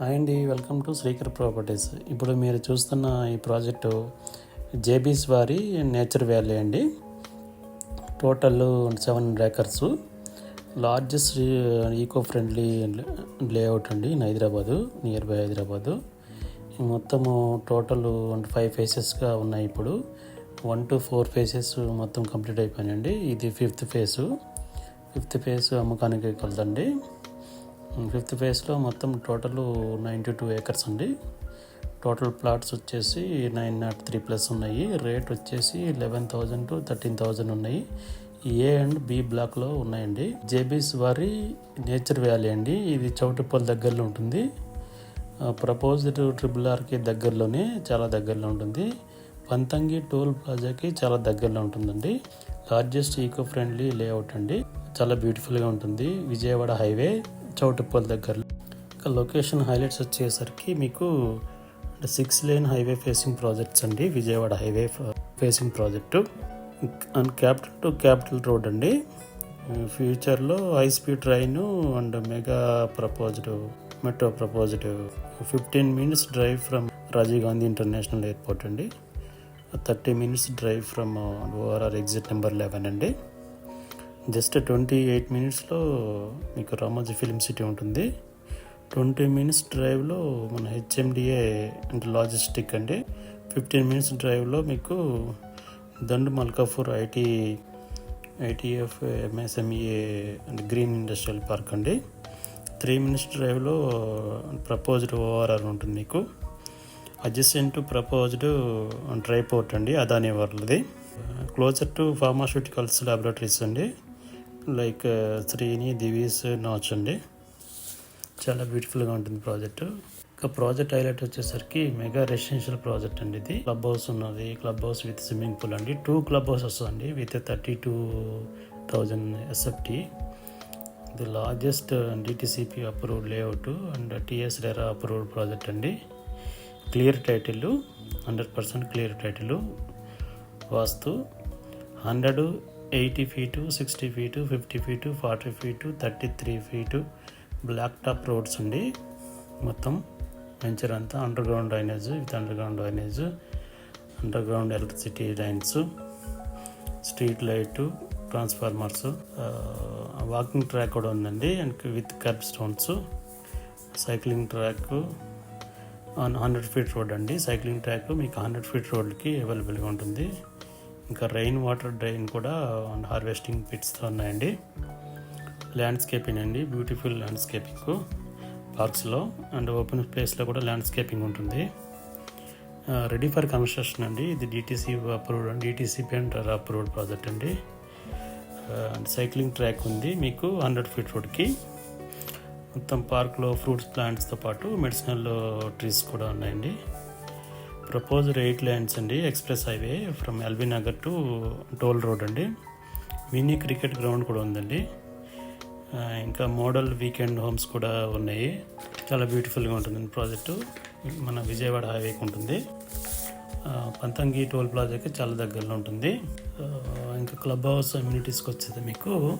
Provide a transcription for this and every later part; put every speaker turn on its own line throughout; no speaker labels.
Hi అండి welcome to Srikar properties ఇప్పుడు మీరు చూస్తున్న ఈ ప్రాజెక్టు జేబీస్ వారి నేచర్ వ్యాలీ అండి. Total seven acres. Largest eco friendly layout అండి in Hyderabad near by Hyderabad మొత్తము టోటల్ ఫైవ్ ఫేసెస్గా ఉన్నాయి ఇప్పుడు. వన్ టు ఫోర్ ఫేసెస్ మొత్తం కంప్లీట్ అయిపోయినాయండి. ఇది ఫిఫ్త్ ఫేసు ఫిఫ్త్ ఫేస్ అమ్మకానికి కలదండి ఫిఫ్త్ ఫేజ్లో మొత్తం టోటల్ నైంటీ టూ ఏకర్స్ అండి. టోటల్ ప్లాట్స్ వచ్చేసి నైన్ నాట్ త్రీ ప్లస్ ఉన్నాయి. రేట్ వచ్చేసి eleven thousand to thirteen thousand ఉన్నాయి. ఏ అండ్ బి బ్లాక్లో ఉన్నాయండి. జేబీస్ వారి నేచర్ వ్యాలీ అండి. ఇది చౌటుప్పల్ దగ్గరలో ఉంటుంది. ప్రపోజ్డ్ ట్రిపుల్ ఆర్కి దగ్గరలోనే చాలా దగ్గరలో ఉంటుంది. పంతంగి టోల్ ప్లాజాకి చాలా దగ్గరలో ఉంటుందండి. లార్జెస్ట్ ఈకో ఫ్రెండ్లీ లేఅవుట్ అండి. చాలా బ్యూటిఫుల్గా ఉంటుంది. విజయవాడ హైవే చౌటుప్పల్ దగ్గరలో. ఇక లొకేషన్ హైలైట్స్ వచ్చేసరికి మీకు six lane highway facing projects అండి Vijayawada highway facing project. And capital to capital road అండి. ఫ్యూచర్లో high speed train and mega proposed metro proposed fifteen minutes drive from Rajiv Gandhi international airport అండి. Thirty minutes drive from ORR exit number eleven అండి. Just twenty eight మినిట్స్లో మీకు Ramoji film city ఉంటుంది. Twenty minutes డ్రైవ్లో మన HMDA అంటే logistic అండి. Fifteen minutes డ్రైవ్లో మీకు దండు మల్కాపూర్ ఐటీ ఐటీఎఫ్ ఎంఎస్ఎంఈఏ అంటే గ్రీన్ ఇండస్ట్రియల్ పార్క్ అండి. త్రీ మినిట్స్ డ్రైవ్లో ప్రపోజ్డ్ ఓఆర్ఆర్ ఉంటుంది మీకు. అడ్జస్టెంట్ ప్రపోజ్డ్ డ్రై పోర్ట్ అండి అదాని వాళ్ళది క్లోజర్ టు ఫార్మాస్యూటికల్స్ ల్యాబొరేటరీస్ అండి. లైక్ శ్రీని దివీస్ నాచ్ అండి. చాలా బ్యూటిఫుల్గా ఉంటుంది ప్రాజెక్టు. ఇంకా ప్రాజెక్ట్ హైలైట్ వచ్చేసరికి మెగా రెసిడెన్షియల్ ప్రాజెక్ట్ అండి ఇది. క్లబ్ హౌస్ ఉన్నది. Club house with swimming pool అండి. టూ క్లబ్ హౌస్ వస్తుంది with thirty two thousand SFT. The largest DTCP approved layout and TS RERA approved project అండి. Clear title hundred percent clear title vastu hundred eighty feet sixty feet fifty feet forty feet thirty three feet black top roads అండి. మొత్తం venture అంతా under ground drainage with under ground drainage under ground electricity lines street light transformers walking track కూడా ఉందండి. And with curb stones cycling track hundred feet road అండి. Cycling track మీకు hundred feet రోడ్కి అవైలబుల్గా ఉంటుంది. ఇంకా రెయిన్ వాటర్ డ్రైన్ కూడా harvesting పిట్స్తో ఉన్నాయండి. ల్యాండ్స్కేపింగ్ అండి బ్యూటిఫుల్ ల్యాండ్స్కేపింగ్ పార్క్స్లో అండ్ ఓపెన్ ప్లేస్లో కూడా ల్యాండ్స్కేపింగ్ ఉంటుంది. రెడీ ఫర్ కన్స్ట్రక్షన్ అండి. ఇది DTC approved DTC and approved project అండి. అండ్ సైక్లింగ్ ట్రాక్ ఉంది. మీకు హండ్రెడ్ ఫీట్ రోడ్కి మొత్తం పార్క్లో ఫ్రూట్స్ ప్లాంట్స్తో పాటు మెడిసినల్ ట్రీస్ కూడా ఉన్నాయండి. ప్రపోజ్డ్ ఎయిట్ లైన్స్ అండి express highway from LB Nagar to toll road అండి. మినీ క్రికెట్ గ్రౌండ్ కూడా ఉందండి. ఇంకా మోడల్ వీకెండ్ హోమ్స్ కూడా ఉన్నాయి. చాలా బ్యూటిఫుల్గా ఉంటుంది ప్రాజెక్టు. మన విజయవాడ హైవేకి ఉంటుంది. పంతంగి టోల్ ప్లాజాకి చాలా దగ్గరలో ఉంటుంది. ఇంకా క్లబ్ హౌస్ అమ్యూనిటీస్కి వచ్చేది మీకు.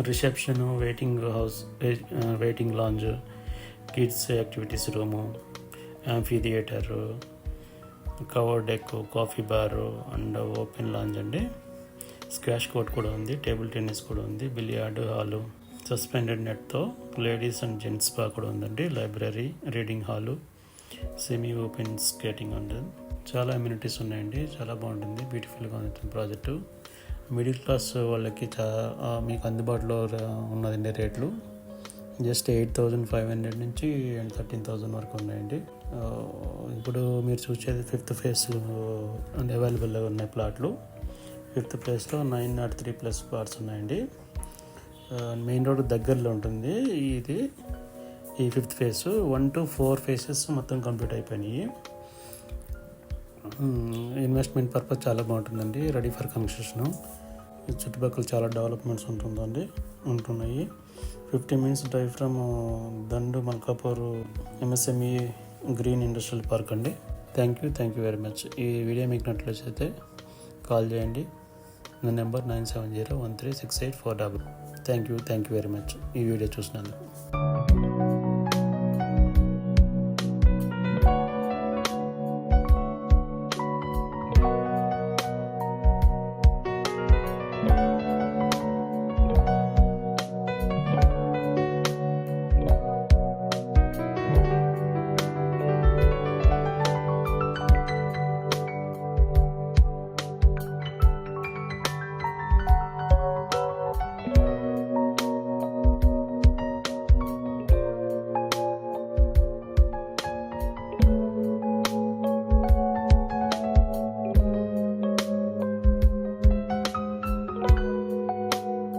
Reception waiting house waiting lounge kids activities room amphi theatre cover deck coffee bar and open lounge అండి. స్క్వాష్ కోర్ట్ కూడా ఉంది టేబుల్ టెన్నిస్ కూడా ఉంది బిలియార్డ్ హాలు సస్పెండెడ్ నెట్తో లేడీస్ అండ్ జెంట్స్ బా కూడా ఉందండి. Library reading hall semi open skating ఉంది. చాలా అమ్యూనిటీస్ ఉన్నాయండి చాలా బాగుంటుంది బ్యూటిఫుల్గా ఉంది ప్రాజెక్టు. మిడిల్ క్లాస్ వాళ్ళకి చా మీకు అందుబాటులో ఉన్నదండి రేట్లు. Just eight thousand five hundred నుంచి అండ్ థర్టీన్ థౌజండ్ వరకు ఉన్నాయండి. ఇప్పుడు మీరు చూసేది ఫిఫ్త్ ఫేస్ అవైలబుల్గా ఉన్నాయి ప్లాట్లు. ఫిఫ్త్ ప్లేస్లో nine not three plus plots ఉన్నాయండి. మెయిన్ రోడ్ దగ్గరలో ఉంటుంది. ఇది ఈ fifth phase. One two four phases మొత్తం కంప్లీట్ అయిపోయినాయి. ఇన్వెస్ట్మెంట్ పర్పస్ చాలా బాగుంటుందండి. Ready for construction. చుట్టుపక్కల చాలా డెవలప్మెంట్స్ ఉంటుందండి ఉంటున్నాయి. Fifty minutes drive from uh, Dandu Malkapur MSME green industrial park అండి. Thank you thank you very much ఈ వీడియో మీకు నట్లయితే కాల్ చేయండి. నా number nine seven zero one three six eight four double. Thank you thank you very much ఈ video చూసినందుకు.